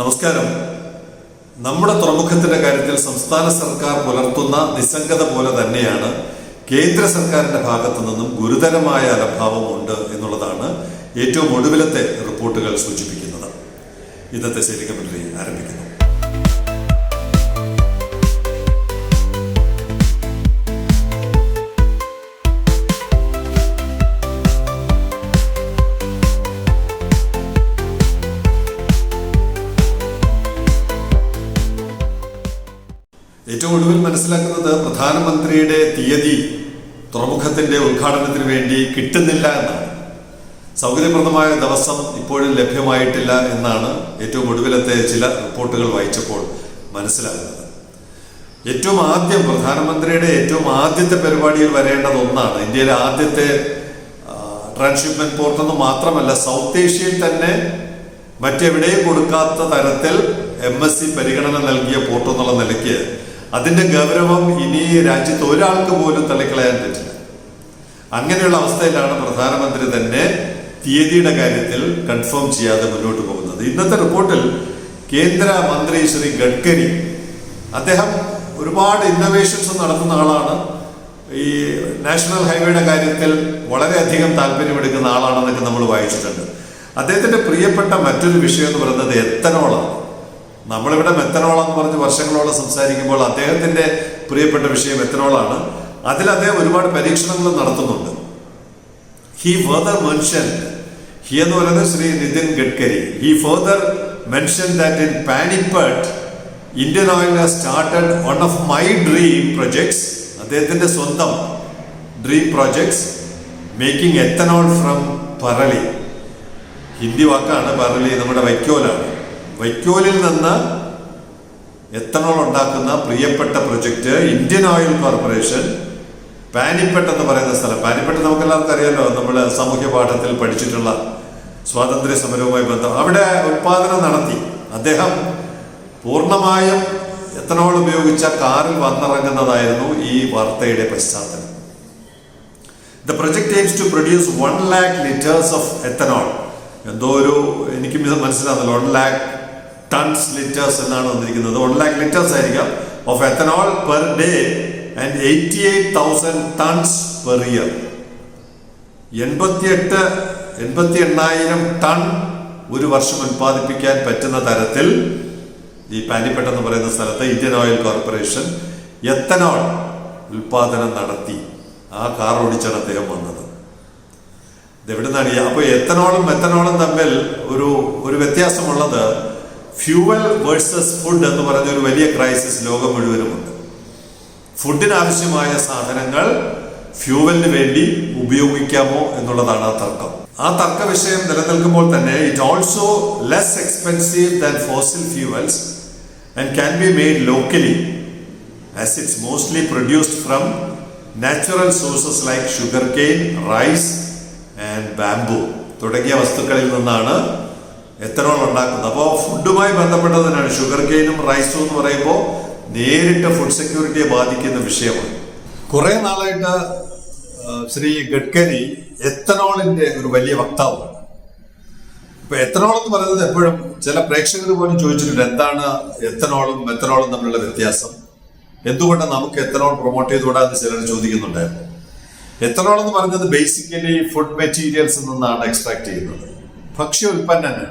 നമസ്കാരം. നമ്മുടെ തുറമുഖത്തിന്റെ കാര്യത്തിൽ സംസ്ഥാന സർക്കാർ പുലർത്തുന്ന നിസ്സംഗത പോലെ തന്നെയാണ് കേന്ദ്ര സർക്കാരിന്റെ ഭാഗത്തു നിന്നും ഗുരുതരമായ അലഭാവം ഉണ്ട് എന്നുള്ളതാണ് ഏറ്റവും ഒടുവിലത്തെ റിപ്പോർട്ടുകൾ സൂചിപ്പിക്കുന്നത്. ഇന്നത്തെ ശരിക്കും ആരംഭിക്കുന്നു. പ്രധാനമന്ത്രിയുടെ തീയതി തുറമുഖത്തിന്റെ ഉദ്ഘാടനത്തിന് വേണ്ടി കിട്ടുന്നില്ല എന്നാണ്. സൗകര്യപ്രദമായ ദിവസം ഇപ്പോഴും ലഭ്യമായിട്ടില്ല എന്നാണ് ഏറ്റവും ഒടുവിലത്തെ ചില റിപ്പോർട്ടുകൾ വായിച്ചപ്പോൾ മനസ്സിലാകുന്നത്. ഏറ്റവും ആദ്യം പ്രധാനമന്ത്രിയുടെ ഏറ്റവും ആദ്യത്തെ പരിപാടിയിൽ വരേണ്ടത് ഒന്നാണ്. ഇന്ത്യയിലെ ആദ്യത്തെ ട്രാൻസ്ഷിപ്മെന്റ് പോർട്ട് എന്ന് മാത്രമല്ല സൗത്ത് ഏഷ്യയിൽ തന്നെ മറ്റെവിടെയും കൊടുക്കാത്ത തരത്തിൽ എം എസ് സി പരിഗണന നൽകിയ പോർട്ട് എന്നുള്ള നിലയ്ക്ക് അതിന്റെ ഗൗരവം ഇനി രാജ്യത്ത് ഒരാൾക്ക് പോലും തള്ളിക്കളയാൻ പറ്റില്ല. അങ്ങനെയുള്ള അവസ്ഥയിലാണ് പ്രധാനമന്ത്രി തന്നെ തീയതിയുടെ കാര്യത്തിൽ കൺഫേം ചെയ്യാതെ മുന്നോട്ട് പോകുന്നത്. ഇന്നത്തെ റിപ്പോർട്ടിൽ കേന്ദ്ര മന്ത്രി ശ്രീ ഗഡ്കരി അദ്ദേഹം ഒരുപാട് ഇന്നോവേഷൻസ് നടത്തുന്ന ആളാണ്. ഈ നാഷണൽ ഹൈവേയുടെ കാര്യത്തിൽ വളരെയധികം താല്പര്യമെടുക്കുന്ന ആളാണെന്നൊക്കെ നമ്മൾ വായിച്ചിട്ടുണ്ട്. അദ്ദേഹത്തിന്റെ പ്രിയപ്പെട്ട മറ്റൊരു വിഷയം എന്ന് പറയുന്നത് എത്തനോളാണ്. നമ്മളിവിടെ മെത്തനോൾ എന്ന് പറഞ്ഞ് വർഷങ്ങളോളം സംസാരിക്കുമ്പോൾ അദ്ദേഹത്തിന്റെ പ്രിയപ്പെട്ട വിഷയം മെത്തനോളാണ്. അതിൽ അദ്ദേഹം ഒരുപാട് പരീക്ഷണങ്ങൾ നടത്തുന്നുണ്ട്. ഹി ഫർദർ മെൻഷൻ ഹി എന്ന് പറയുന്നത് Shri Nitin Gadkari. He further mention that in Panipat Indian oil has started one of my dream projects അദ്ദേഹത്തിന്റെ സ്വന്തം dream projects making ethanol from parali Hindi വാക്കാണ് പറളി നമ്മുടെ വൈക്കോലാണ്. വൈക്കോലിൽ നിന്ന് എത്തനോൾ ഉണ്ടാക്കുന്ന പ്രിയപ്പെട്ട project Indian oil corporation Panipat എന്ന് പറയുന്ന സ്ഥലം. പാനിപ്പെട്ട് നമുക്ക് എല്ലാവർക്കും അറിയാലോ നമ്മൾ സാമൂഹ്യ പാഠത്തിൽ പഠിച്ചിട്ടുള്ള സ്വാതന്ത്ര്യ സമരവുമായി ബന്ധം. അവിടെ ഉത്പാദനം നടത്തി. അദ്ദേഹം പൂർണമായും എത്തനോൾ ഉപയോഗിച്ച കാറിൽ വന്നിറങ്ങുന്നതായിരുന്നു ഈ വാർത്തയുടെ പശ്ചാത്തലം. The project aims to produce one lakh litres of ethanol എന്തോ ഒരു എനിക്ക് മനസ്സിലാകുന്നില്ല വൺ ലാക്ക് ടൺസ് ലിറ്റേഴ്സ് എന്നാണ് വന്നിരിക്കുന്നത്. വൺ ലാക്ക് ലിറ്റേഴ്സ് ആയിരിക്കാം of ethanol per day and eighty eight thousand tons per year എൺപത്തിയെട്ട് എൺപത്തി എണ്ണായിരം ടൺ ഒരു വർഷം ഉൽപ്പാദിപ്പിക്കാൻ പറ്റുന്ന തരത്തിൽ ഈ പാനിപ്പെട്ട എന്ന് പറയുന്ന സ്ഥലത്ത് ഇന്ത്യൻ ഓയിൽ കോർപ്പറേഷൻ എത്തനോൾ ഉൽപാദനം നടത്തി. ആ കാർ ഓടിച്ചാണ് അദ്ദേഹം വന്നത്. ഇതെവിടുന്നാണ് നിന്നാണ് അപ്പോൾ എത്തനോളും മെത്തനോളും തമ്മിൽ ഒരു ഒരു വ്യത്യാസമുള്ളത് ഫ്യൂവൽ വേഴ്സസ് ഫുഡ് എന്ന് പറഞ്ഞ ഒരു വലിയ ക്രൈസിസ് ലോകം മുഴുവനുമുണ്ട്. ഫുഡിന് ആവശ്യമായ സാധനങ്ങൾ ഫ്യൂവലിന് വേണ്ടി ഉപയോഗിക്കാമോ എന്നുള്ളതാണ് ആ തർക്കം. ആ തർക്ക വിഷയം നിലനിൽക്കുമ്പോൾ തന്നെ it also less expensive than fossil fuels and can be made locally as it's mostly produced from natural sources like sugar cane rice and bamboo തുടങ്ങിയ വസ്തുക്കളിൽ നിന്നാണ് എത്തനോൾ ഉണ്ടാക്കുന്നത്. അപ്പോൾ ഫുഡുമായി ബന്ധപ്പെട്ടത് തന്നെയാണ് ഷുഗർ കെയിനും റൈസും എന്ന് പറയുമ്പോൾ നേരിട്ട് ഫുഡ് സെക്യൂരിറ്റിയെ ബാധിക്കുന്ന വിഷയമാണ്. കുറെ നാളായിട്ട് ശ്രീ ഗഡ്കരി എത്തനോളിന്റെ ഒരു വലിയ വക്താവാണ്. ഇപ്പൊ എത്തനോൾ എന്ന് പറയുന്നത് എപ്പോഴും ചില പ്രേക്ഷകർ പോലും ചോദിച്ചിട്ടുണ്ട് എന്താണ് എത്തനോളും മെത്തനോളും തമ്മിലുള്ള വ്യത്യാസം? എന്തുകൊണ്ട് നമുക്ക് എത്തനോൾ പ്രൊമോട്ട് ചെയ്തുകൂടാന്ന് ചിലർ ചോദിക്കുന്നുണ്ടായിരുന്നു. എത്തനോൾ എന്ന് പറയുന്നത് ബേസിക്കലി ഫുഡ് മെറ്റീരിയൽസ് നിന്നാണ് എക്സ്ട്രാക്ട് ചെയ്യുന്നത്. ഭക്ഷ്യ ഉൽപ്പന്നങ്ങൾ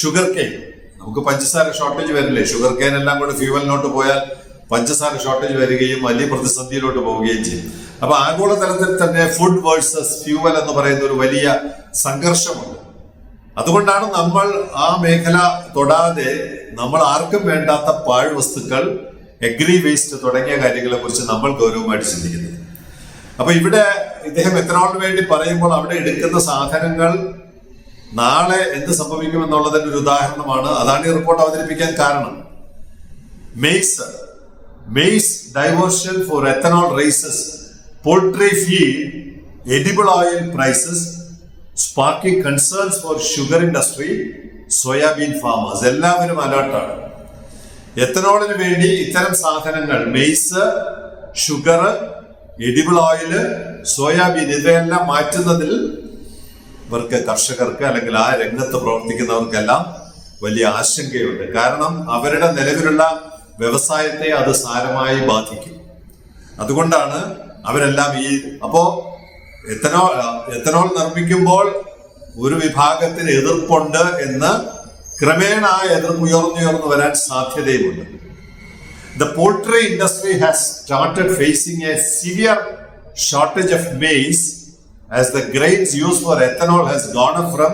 ഷുഗർ കെയിൻ നമുക്ക് പഞ്ചസാര ഷോർട്ടേജ് വരില്ലേ? ഷുഗർ കെയിൻ എല്ലാം കൂടെ ഫ്യൂവലിനോട്ട് പോയാൽ പഞ്ചസാര ഷോർട്ടേജ് വരികയും വലിയ പ്രതിസന്ധിയിലോട്ട് പോവുകയും ചെയ്യും. അപ്പൊ ആഗോളതലത്തിൽ തന്നെ ഫുഡ് വേഴ്സസ് ഫ്യൂവൽ എന്ന് പറയുന്ന ഒരു വലിയ സംഘർഷമുണ്ട്. അതുകൊണ്ടാണ് നമ്മൾ ആ മേഖല തൊടാതെ നമ്മൾ ആർക്കും വേണ്ടാത്ത പാഴ് വസ്തുക്കൾ എഗ്രി വേസ്റ്റ് തുടങ്ങിയ കാര്യങ്ങളെ കുറിച്ച് നമ്മൾ ഗൗരവമായിട്ട് ചിന്തിക്കുന്നത്. അപ്പൊ ഇവിടെ ഇദ്ദേഹം എത്തനോളിന് വേണ്ടി പറയുമ്പോൾ അവിടെ എടുക്കുന്ന സാധനങ്ങൾ നാളെ എന്ത് സംഭവിക്കുമെന്നുള്ളതിന് ഒരു ഉദാഹരണമാണ്. അതാണ് ഈ റിപ്പോർട്ട് അവതരിപ്പിക്കാൻ കാരണം. Maize maize diversion for ethanol raises poultry fee edible oil prices sparking concerns for sugar industry soybean farmers എല്ലാവരും അലേർട്ടാണ് എത്തനോളിന് വേണ്ടി ഇത്തരം സാധനങ്ങൾ maize sugar edible oil soybean ഇവയെല്ലാം മാറ്റുന്നതിൽ ഇവർക്ക് കർഷകർക്ക് അല്ലെങ്കിൽ ആ രംഗത്ത് പ്രവർത്തിക്കുന്നവർക്കെല്ലാം വലിയ ആശങ്കയുണ്ട്. കാരണം അവരുടെ നിലവിലുള്ള വ്യവസായത്തെ അത് സാരമായി ബാധിക്കും. അതുകൊണ്ടാണ് അവരെല്ലാം ഈ അപ്പോ എത്തനോൾ എത്തനോൾ നിർമ്മിക്കുമ്പോൾ ഒരു വിഭാഗത്തിന് എതിർപ്പുണ്ട് എന്ന് ക്രമേണ ആ എതിർപ്പ് ഉയർന്നുയർന്നു വരാൻ സാധ്യതയുമുണ്ട്. The poultry industry has started facing a severe shortage of maize as the grains used for ethanol has gone up from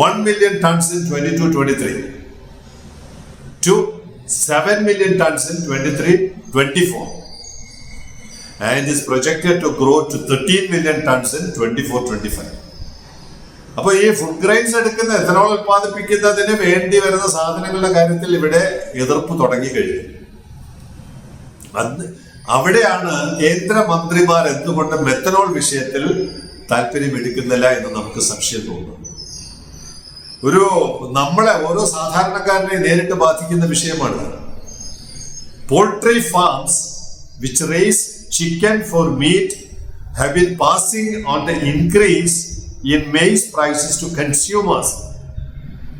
1 million tons in 22-23 to 7 million tons in 23-24 and is projected to grow to 13 million tons in 24-25. അപ്പോൾ ഈ food grains എടുക്കുന്ന ethanol ഉൽപ്പാദിപ്പിക്കുന്നതിന് വേണ്ടി വരുന്ന സാധനങ്ങളുടെ കാര്യത്തിൽ ഇവിടെ എതിർപ്പ് തുടങ്ങി കഴിഞ്ഞു അന്ന് അവിടെയാണ് കേന്ദ്ര മന്ത്രിമാർ എന്തുകൊണ്ട് മെത്തനോൾ വിഷയത്തിൽ താല്പര്യം എടുക്കുന്നില്ല എന്ന് നമുക്ക് സംശയം തോന്നുന്നു ഒരു നമ്മളെ ഓരോ സാധാരണക്കാരനെ നേരിട്ട് ബാധിക്കുന്ന വിഷയമാണ്. Poultry farms which raise chicken for meat have been passing on the increase in maize prices to consumers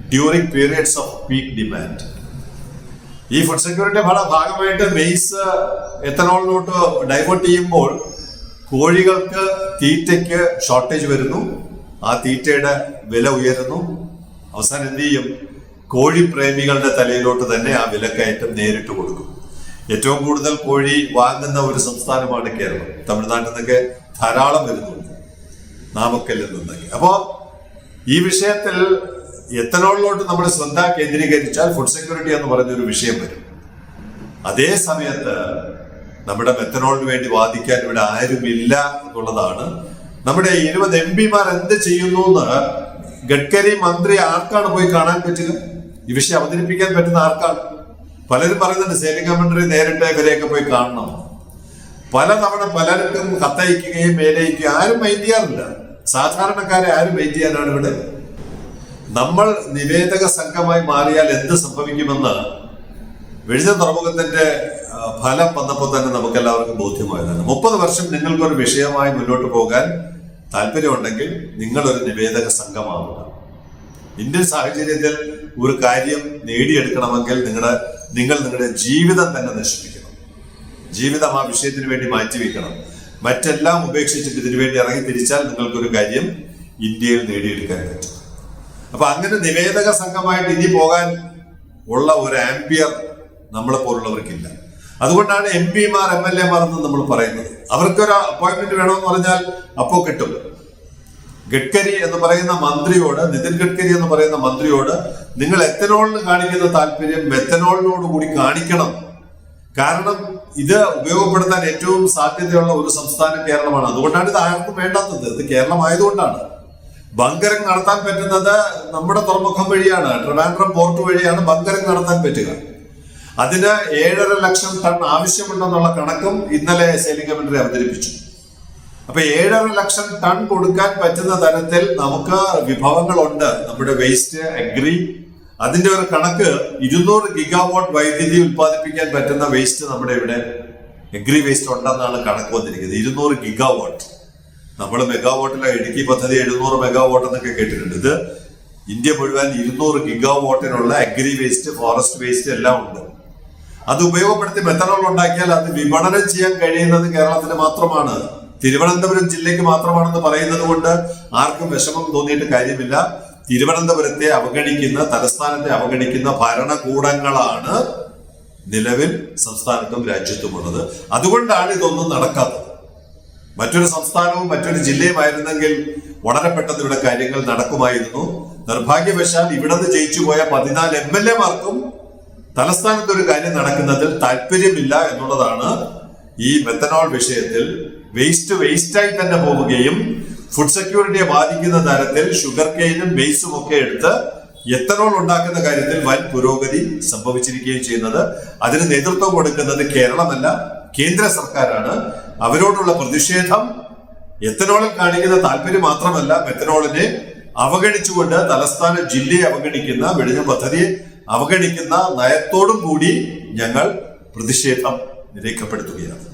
during periods of peak demand ഈ ഫുഡ് സെക്യൂരിറ്റി ഭാഗമായിട്ട് മെയ്സ് എത്തനോളിലോട്ട് ഡൈവേർട്ട് ചെയ്യുമ്പോൾ കോഴികൾക്ക് തീറ്റയ്ക്ക് ഷോർട്ടേജ് വരുന്നു. ആ തീറ്റയുടെ വില ഉയരുന്നു. അവസാനം എന്ത് ചെയ്യും? കോഴി പ്രേമികളുടെ തലയിലോട്ട് തന്നെ ആ വിലക്കയറ്റം നേരിട്ട് കൊടുക്കും. ഏറ്റവും കൂടുതൽ കോഴി വാങ്ങുന്ന ഒരു സംസ്ഥാനമാണ് കേരളം. തമിഴ്നാട്ടിൽ നിന്നൊക്കെ ധാരാളം വരുന്നുണ്ട്. നാമക്കല്ലിൽ നിന്നൊക്കെ. അപ്പോ ഈ വിഷയത്തിൽ എത്തനോളിലോട്ട് നമ്മുടെ ശ്രദ്ധ കേന്ദ്രീകരിച്ചാൽ ഫുഡ് സെക്യൂരിറ്റി എന്ന് പറയുന്ന ഒരു വിഷയം വരും. അതേ സമയത്ത് നമ്മുടെ മെത്തനോളിന് വേണ്ടി വാദിക്കാൻ ഇവിടെ ആരുമില്ല എന്നുള്ളതാണ്. നമ്മുടെ ഇരുപത് എം പിമാർ എന്ത് ചെയ്യുന്നു എന്ന് ഗഡ്കരി മന്ത്രി ആർക്കാണ് പോയി കാണാൻ പറ്റുക ഈ വിഷയം അവതരിപ്പിക്കാൻ പറ്റുന്ന ആർക്കാണ്? പലരും പറയുന്നുണ്ട് സേവിംഗ് മന്ത്രി നേരിട്ട് ഇവരെയൊക്കെ പോയി കാണണം. പലതവണ പലർക്കും കത്തയക്കുകയും മേലയിക്കുകയും ആരും മൈൻഡ് ചെയ്യാറില്ല. സാധാരണക്കാരെ ആരും മൈൻഡ് ചെയ്യാനാണ് ഇവിടെ നമ്മൾ നിവേദക സംഘമായി മാറിയാൽ എന്ത് സംഭവിക്കുമെന്ന് വെഴുതൻ തുറമുഖത്തിന്റെ ഫലം വന്നപ്പോൾ തന്നെ നമുക്ക് എല്ലാവർക്കും ബോധ്യമായതാണ്. മുപ്പത് വർഷം നിങ്ങൾക്കൊരു വിഷയമായി മുന്നോട്ട് പോകാൻ താല്പര്യമുണ്ടെങ്കിൽ നിങ്ങളൊരു നിവേദക സംഘമാവുക. ഇന്ത്യൻ സാഹചര്യത്തിൽ ഒരു കാര്യം നേടിയെടുക്കണമെങ്കിൽ നിങ്ങളുടെ നിങ്ങൾ നിങ്ങളുടെ ജീവിതം തന്നെ നശിപ്പിക്കണം. ജീവിതം ആ വിഷയത്തിന് വേണ്ടി മാറ്റിവെക്കണം മറ്റെല്ലാം ഉപേക്ഷിച്ചിട്ട് ഇതിനു വേണ്ടി ഇറങ്ങി തിരിച്ചാൽ നിങ്ങൾക്കൊരു കാര്യം ഇന്ത്യയിൽ നേടിയെടുക്കാൻ പറ്റും. അപ്പൊ അങ്ങനെ നിവേദക സംഘമായിട്ട് ഇനി പോകാൻ ഉള്ള ഒരു ആംബിയർ നമ്മളെ പോലുള്ളവർക്കില്ല. അതുകൊണ്ടാണ് എം പിമാർ എം എൽ എമാർ എന്ന് നമ്മൾ പറയുന്നത്. അവർക്കൊരു അപ്പോയിന്റ്മെന്റ് വേണമെന്ന് പറഞ്ഞാൽ അപ്പോ കിട്ടും. ഗഡ്കരി എന്ന് പറയുന്ന മന്ത്രിയോട് നിതിൻ ഗഡ്കരി എന്ന് പറയുന്ന മന്ത്രിയോട് നിങ്ങൾ എത്തനോളിന് കാണിക്കുന്ന താല്പര്യം മെത്തനോളിനോട് കൂടി കാണിക്കണം. കാരണം ഇത് ഉപയോഗപ്പെടുത്താൻ ഏറ്റവും സാധ്യതയുള്ള ഒരു സംസ്ഥാനം കേരളമാണ്. അതുകൊണ്ടാണ് ഇത് ആർക്കും വേണ്ടാത്തത്. ഇത് കേരളം ആയതുകൊണ്ടാണ് ബങ്കറിംഗ് നടത്താൻ പറ്റുന്നത് നമ്മുടെ തുറമുഖം വഴിയാണ് ട്രിവാൻഡ്രം പോർട്ട് വഴിയാണ് ബങ്കറിംഗ് നടത്താൻ പറ്റുക. അതിന് ഏഴര ലക്ഷം ടൺ ആവശ്യമുണ്ടെന്നുള്ള കണക്കും ഇന്നലെ സേലിംഗ മന്ത്രി അവതരിപ്പിച്ചു. അപ്പൊ ഏഴര ലക്ഷം ടൺ കൊടുക്കാൻ പറ്റുന്ന തരത്തിൽ നമുക്ക് വിഭവങ്ങളുണ്ട്. നമ്മുടെ വേസ്റ്റ് അഗ്രി അതിന്റെ ഒരു കണക്ക് ഇരുന്നൂറ് ഗിഗാവോട്ട് വൈദ്യുതി ഉൽപ്പാദിപ്പിക്കാൻ പറ്റുന്ന വേസ്റ്റ് നമ്മുടെ ഇവിടെ അഗ്രി വേസ്റ്റ് ഉണ്ടെന്നാണ് കണക്ക് വന്നിരിക്കുന്നത്. ഇരുന്നൂറ് ഗിഗാവാട്ട് നമ്മൾ മെഗാവോട്ടിലെ ഇടുക്കി പദ്ധതി എഴുന്നൂറ് മെഗാവോട്ട് എന്നൊക്കെ കേട്ടിട്ടുണ്ട്. ഇത് ഇന്ത്യ മുഴുവൻ ഇരുന്നൂറ് ഗിഗാവാട്ടിനുള്ള അഗ്രി വേസ്റ്റ് ഫോറസ്റ്റ് വേസ്റ്റ് എല്ലാം ഉണ്ട്. അത് ഉപയോഗപ്പെടുത്തി മെത്തനോൾ ഉണ്ടാക്കിയാൽ അത് വിപണനം ചെയ്യാൻ കഴിയുന്നത് കേരളത്തിന് മാത്രമാണ്. തിരുവനന്തപുരം ജില്ലയ്ക്ക് മാത്രമാണെന്ന് പറയുന്നത് കൊണ്ട് ആർക്കും വിഷമം തോന്നിയിട്ട് കാര്യമില്ല. തിരുവനന്തപുരത്തെ അവഗണിക്കുന്ന തലസ്ഥാനത്തെ അവഗണിക്കുന്ന ഭരണകൂടങ്ങളാണ് നിലവിൽ സംസ്ഥാനത്തും രാജ്യത്തുമുള്ളത് അതുകൊണ്ടാണ് ഇതൊന്നും നടക്കാത്തത്. മറ്റൊരു സംസ്ഥാനവും മറ്റൊരു ജില്ലയുമായിരുന്നെങ്കിൽ വളരെ പെട്ടെന്ന് ഇവിടെ കാര്യങ്ങൾ നടക്കുമായിരുന്നു. നിർഭാഗ്യവശാൽ ഇവിടെ നിന്ന് ജയിച്ചു പോയ പതിനാല് എം എൽ എമാർക്കും തലസ്ഥാനത്ത് ഒരു കാര്യം നടക്കുന്നതിൽ താല്പര്യമില്ല എന്നുള്ളതാണ് ഈ മെത്തനോൾ വിഷയത്തിൽ വേസ്റ്റ് വേസ്റ്റായി തന്നെ പോവുകയും ഫുഡ് സെക്യൂരിറ്റിയെ ബാധിക്കുന്ന തരത്തിൽ ഷുഗർ കെയിനും ബേസും ഒക്കെ എടുത്ത് എത്തനോൾ ഉണ്ടാക്കുന്ന കാര്യത്തിൽ വൻ പുരോഗതി സംഭവിച്ചിരിക്കുകയും ചെയ്യുന്നത്. അതിന് നേതൃത്വം കൊടുക്കുന്നത് കേരളമല്ല കേന്ദ്ര സർക്കാരാണ്. അവരോടുള്ള പ്രതിഷേധം എത്തനോളിൽ കാണിക്കുന്ന താല്പര്യം മാത്രമല്ല മെത്തനോളിനെ അവഗണിച്ചുകൊണ്ട് തലസ്ഥാന ജില്ലയെ അവഗണിക്കുന്ന വെടിഞ്ഞ പദ്ധതിയെ അവഗണിക്കുന്ന നയത്തോടും കൂടി ഞങ്ങൾ പ്രതിഷേധം രേഖപ്പെടുത്തുകയാണ്